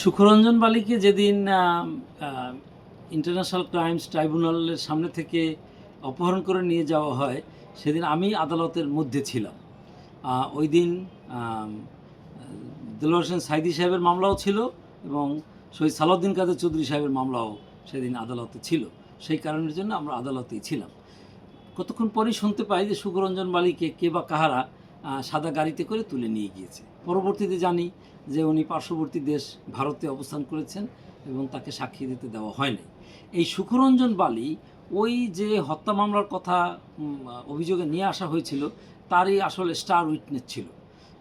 সুখরঞ্জন বালিকে যেদিন international crimes ট্রাইব্যুনালের সামনে থেকে অপহরণ করে নিয়ে যাওয়া হয় সেদিন আমি আদালতের মধ্যে ছিলাম। ওই দিন আম, দেলোয়ার হোসেন সাইদি সাহেবের মামলাও ছিল এবং শহীদ সালাউদ্দিন কাদের চৌধুরী সাহেবের মামলাও সেদিন আদালতে ছিল। সেই কারণের জন্য আমরা আদালতেই ছিলাম। কতক্ষণ পরেই শুনতে পাই যে সুখরঞ্জন বালিকে কে বা কাহারা সাদা গাড়িতে করে তুলে নিয়ে গিয়েছে। পরবর্তীতে জানি যে উনি পার্শ্ববর্তী দেশ ভারতে অবস্থান করেছেন এবং তাকে সাক্ষী দিতে দেওয়া হয়নি এই সুখরঞ্জন বালি ওই যে হত্যা মামলার কথা অভিযোগে নিয়ে আসা হয়েছিল, তারই আসলে স্টার উইটনেস ছিল।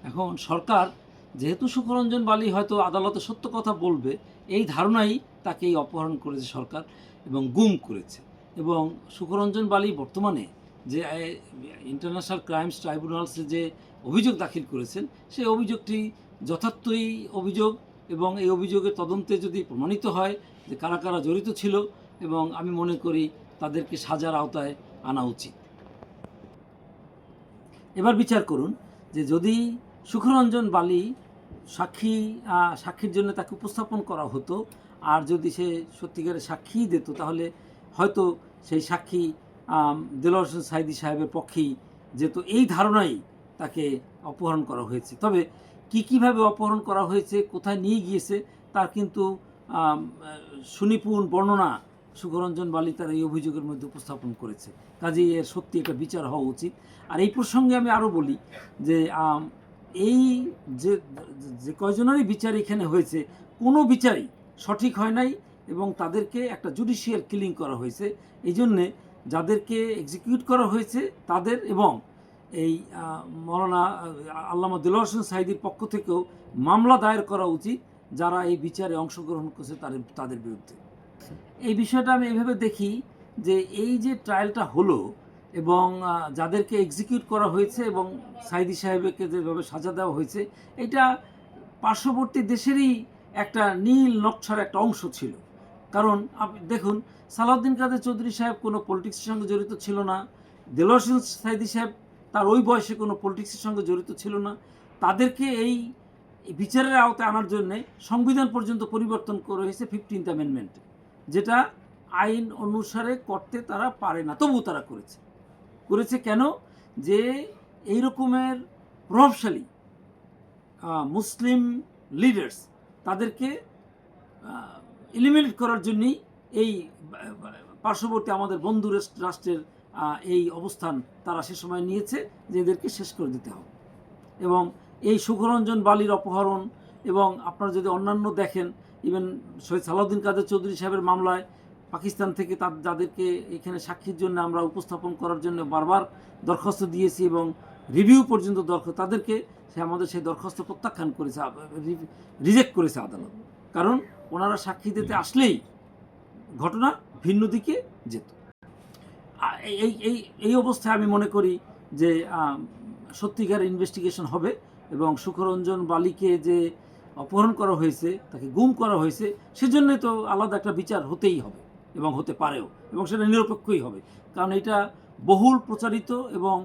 এখন সরকার, যেহেতু সুখরঞ্জন বালি হয়তো আদালতে সত্য কথা বলবে, এই ধারণাই তাকে এই অপহরণ করেছে সরকার এবং গুম করেছে। এবং সুখরঞ্জন বালি বর্তমানে যে ইন্টারন্যাশনাল ক্রাইমস ট্রাইব্যুনালসে যে অভিযোগ দাখিল করেছেন, সেই অভিযোগটি যথার্থই অভিযোগ এবং এই অভিযোগের তদন্তে যদি প্রমাণিত হয় যে কারা কারা জড়িত ছিল এবং আমি মনে করি তাদেরকে সাজার আওতায় আনা উচিত। এবার বিচার করুন যে যদি সুখরঞ্জন বালি সাক্ষী সাক্ষীর জন্য তাকে উপস্থাপন করা হতো আর যদি সে সত্যিকারের সাক্ষী দিত, তাহলে হয়তো সেই সাক্ষী দেলোয়ার হোসেন সাইদি সাহেবের পক্ষেই যেহেতু এই ধারণাই তাকে অপহরণ করা হয়েছে। তবে কি কীভাবে অপহরণ করা হয়েছে, কোথায় নিয়ে গিয়েছে তার কিন্তু সুনিপুণ বর্ণনা সুখরঞ্জন বালি তার এই অভিযোগের মধ্যে উপস্থাপন করেছে। কাজেই এর সত্যি একটা বিচার হওয়া উচিত। আর এই প্রসঙ্গে আমি আরও বলি যে এই যে যে কয়জনেরই বিচার এখানে হয়েছে, কোনো বিচারই সঠিক হয় নাই এবং তাদেরকে একটা জুডিশিয়াল কিলিং করা হয়েছে। এই জন্যে যাদেরকে এক্সিকিউট করা হয়েছে, তাদের এবং এই মৌলানা আল্লামা দিলওয়ার হোসেন সাইদির পক্ষ থেকেও মামলা দায়ের করা উচিত, যারা এই বিচারে অংশগ্রহণ করছে তাদের তাদের বিরুদ্ধে। এই বিষয়টা আমি এইভাবে দেখি যে এই যে ট্রায়ালটা হলো এবং যাদেরকে এক্সিকিউট করা হয়েছে এবং সাইদি সাহেবকে যেভাবে সাজা দেওয়া হয়েছে, এটা পার্শ্ববর্তী দেশেরই একটা নীল নকশার একটা অংশ ছিল। কারণ আপনি দেখুন, সালাউদ্দিন কাদের চৌধুরী সাহেব কোনো পলিটিক্সের সঙ্গে জড়িত ছিল না দেলোয়ার হোসেন সাইদি সাহেব তার ওই বয়সে কোনো পলিটিক্সের সঙ্গে জড়িত ছিল না। তাদেরকে এই বিচারের আওতায় আনার জন্যে সংবিধান পর্যন্ত পরিবর্তন করা হয়েছে ফিফটিন্থ অ্যামেন্ডমেন্টে যেটা আইন অনুসারে করতে তারা পারে না তবু তারা করেছে। করেছে কেন? যে এই রকমের প্রভাবশালী মুসলিম লিডার্স তাদেরকে এলিমিনেট করার জন্যই এই পার্শ্ববর্তী আমাদের বন্ধু রাষ্ট্রের এই অবস্থান তারা সে সময় নিয়েছে যে এদেরকে শেষ করে দিতে হবে। এবং এই সুখরঞ্জন বালির অপহরণ এবং আপনারা যদি অন্যান্য দেখেন ইভেন শহীদ সালাউদ্দিন কাদের চৌধুরী সাহেবের মামলায় পাকিস্তান থেকে তার যাদেরকে এখানে সাক্ষীর জন্য আমরা উপস্থাপন করার জন্য বারবার দরখাস্ত দিয়েছি এবং রিভিউ পর্যন্ত দরখাস্ত তাদেরকে সে আমাদের সেই দরখাস্ত প্রত্যাখ্যান করেছে রিজেক্ট করেছে আদালত। কারণ ওনারা সাক্ষী দিতে আসলেই ঘটনা ভিন্ন দিকে যেত। এই এই এই অবস্থায় আমি মনে করি যে সত্যিকার ইনভেস্টিগেশন হবে এবং সুখরঞ্জন বালিকে যে অপহরণ করা হয়েছে, তাকে গুম করা হয়েছে, সেজন্যই তো আলাদা একটা বিচার হতেই হবে এবং হতে পারেও এবং সেটা নিরপেক্ষই হবে। কারণ এটা বহুল প্রচারিত এবং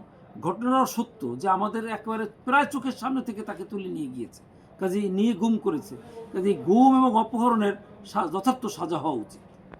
ঘটনাও সত্য যে আমাদের একেবারে প্রায় চোখের সামনে থেকে তাকে তুলে নিয়ে গিয়েছে। কাজেই নিয়ে গুম করেছে। কাজেই গুম এবং অপহরণের যথার্থ সাজা হওয়া উচিত।